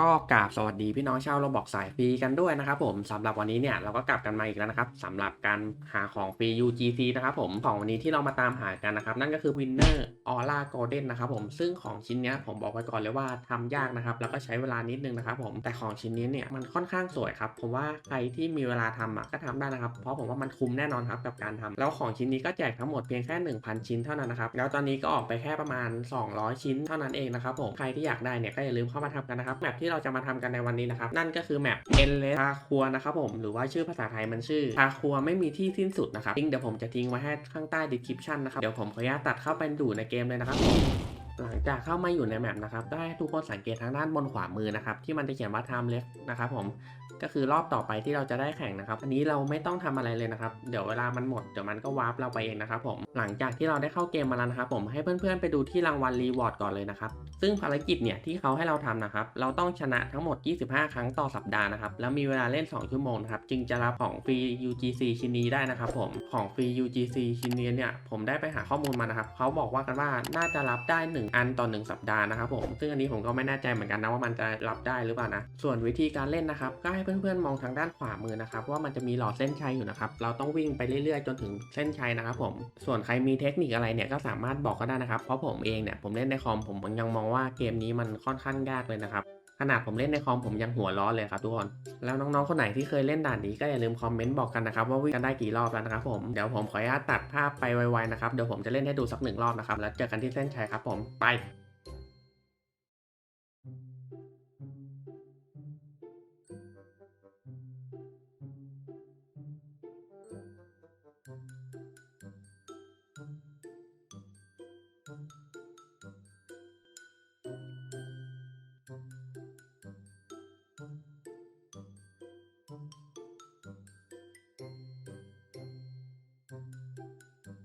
ก็กราบสวัสดีพี่น้องชาวโรบอกสายฟรีกันด้วยนะครับผมสำหรับวันนี้เนี่ยเราก็กลับกันมาอีกแล้วนะครับสำหรับการหาของฟรี UGC นะครับผมของวันนี้ที่เรามาตามหากันนะครับ นั่นก็คือ Winner Aura Golden นะครับผมซึ่งของชิ้นเนี้ยผมบอกไว้ก่อนเลยว่าทำยากนะครับ แล้วก็ใช้เวลานิดนึงนะครับผมแต่ของชิ้นนี้เนี่ยมันค่อนข้างสวยครับผมว่าใครที่มีเวลาทำอะก็ทำได้นะครับ เพราะผมว่ามันคุ้มแน่นอนครับกับการทำแล้วของชิ้นนี้ก็แจกทั้งหมดเพียงแค่ 1,000 ชิ้นเท่านั้นนะครับแล้วตอนนี้ก็ออกไปแค่ประมาณ 200 ชิ้นเท่านั้นเองนะครับผมใครที่อยากได้เนี่ยก็อย่าลืมเข้ามาทำกันนะครับแมปที่ที่เราจะมาทำกันในวันนี้นะครับ นั่นก็คือแมปเอเลทาคัวนะครับผม หรือว่าชื่อภาษาไทยมันชื่อทาคัวไม่มีที่สิ้นสุดนะครับลิงก์เดี๋ยวผมจะทิ้งไว้ให้ข้างใต้ดีคริปชันนะครับ เดี๋ยวผมขออนุญาตตัดเข้าไปดูในเกมเลยนะครับ หลังจากเข้ามาอยู่ในแมปนะครับ ได้ทุกคนสังเกตทางด้านบนขวามือนะครับ ที่มันจะเขียนว่า time left นะครับผมก็คือรอบต่อไปที่เราจะได้แข่งนะครับ อันนี้เราไม่ต้องทำอะไรเลยนะครับ เดี๋ยวเวลามันหมดเดี๋ยวมันก็วาร์ปเราไปเองนะครับผมหลังจากที่เราได้เข้าเกมมาแล้วนะครับผมให้เพื่อนๆไปดูที่รางวัลรีวอร์ดก่อนเลยนะครับ ซึ่งภารกิจเนี่ยที่เขาให้เราทำนะครับ เราต้องชนะทั้งหมด 25 ครั้งต่อสัปดาห์นะครับ แล้วมีเวลาเล่น 2 ชั่วโมงนะครับ จึงจะรับของฟรี UGC ชิ้นนี้ได้นะครับผม ของฟรี UGC ชิ้นนี้เนี่ย ผมได้ไปหาข้อมูลมานะครับ เขาบอกว่ากันว่าน่าจะรับได้ 1อันต่อ 1 สัปดาห์นะครับผม ซึ่งอันนี้ผมก็ไม่แน่ใจเหมือนกันนะว่ามันจะรับได้หรือเปล่านะ ส่วนวิธีการเล่นนะครับ ก็ให้เพื่อนๆมองทางด้านขวามือนะครับว่ามันจะมีหลอดเส้นชัยอยู่นะครับ เราต้องวิ่งไปเรื่อยๆ จนถึงเส้นชัยนะครับผม ส่วนใครมีเทคนิคอะไรเนี่ยก็สามารถบอกก็ได้นะครับ เพราะผมเองเนี่ยผมเล่นในคอมผมยังมองว่าเกมนี้มันค่อนข้างยากเลยนะครับ ขนาดผมเล่นในคอมผมยังหัวร้อนเลยครับทุกคน แล้วน้องๆคนไหนที่เคยเล่นด่านนี้ก็อย่าลืมคอมเมนต์บอกกันนะครับว่าวิ่งกันได้กี่รอบแล้วนะครับผมเดี๋ยวผมขออนุญาตตัดภาพไปไวๆนะครับเดี๋ยวผมจะเล่นให้ดูสักหนึ่งรอบนะครับแล้วเจอกันที่เส้นชัยครับผมไป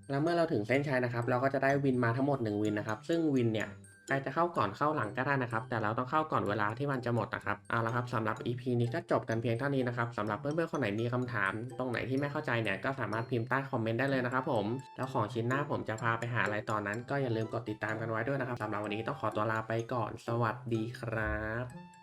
แล้วเมื่อเราถึงเส้นชัยนะครับ เราก็จะได้วินมาทั้งหมด 1 วินนะครับ ซึ่งวินเนี่ยใครจะเข้าก่อนเข้าหลังก็ได้นะครับ แต่เราต้องเข้าก่อนเวลาที่มันจะหมดนะครับเอาละครับสำหรับ EP นี้ก็จบกันเพียงเท่านี้นะครับสำหรับเพื่อนๆคนไหนมีคำถาม ตรงไหนที่ไม่เข้าใจเนี่ยก็สามารถพิมพ์ใต้คอมเมนต์ได้เลยนะครับผมแล้วของชิ้นหน้าผมจะพาไปหาอะไรตอนนั้น ก็อย่าลืมกดติดตามกันไว้ด้วยนะครับสำหรับวันนี้ต้องขอตัวลาไปก่อน สวัสดีครับ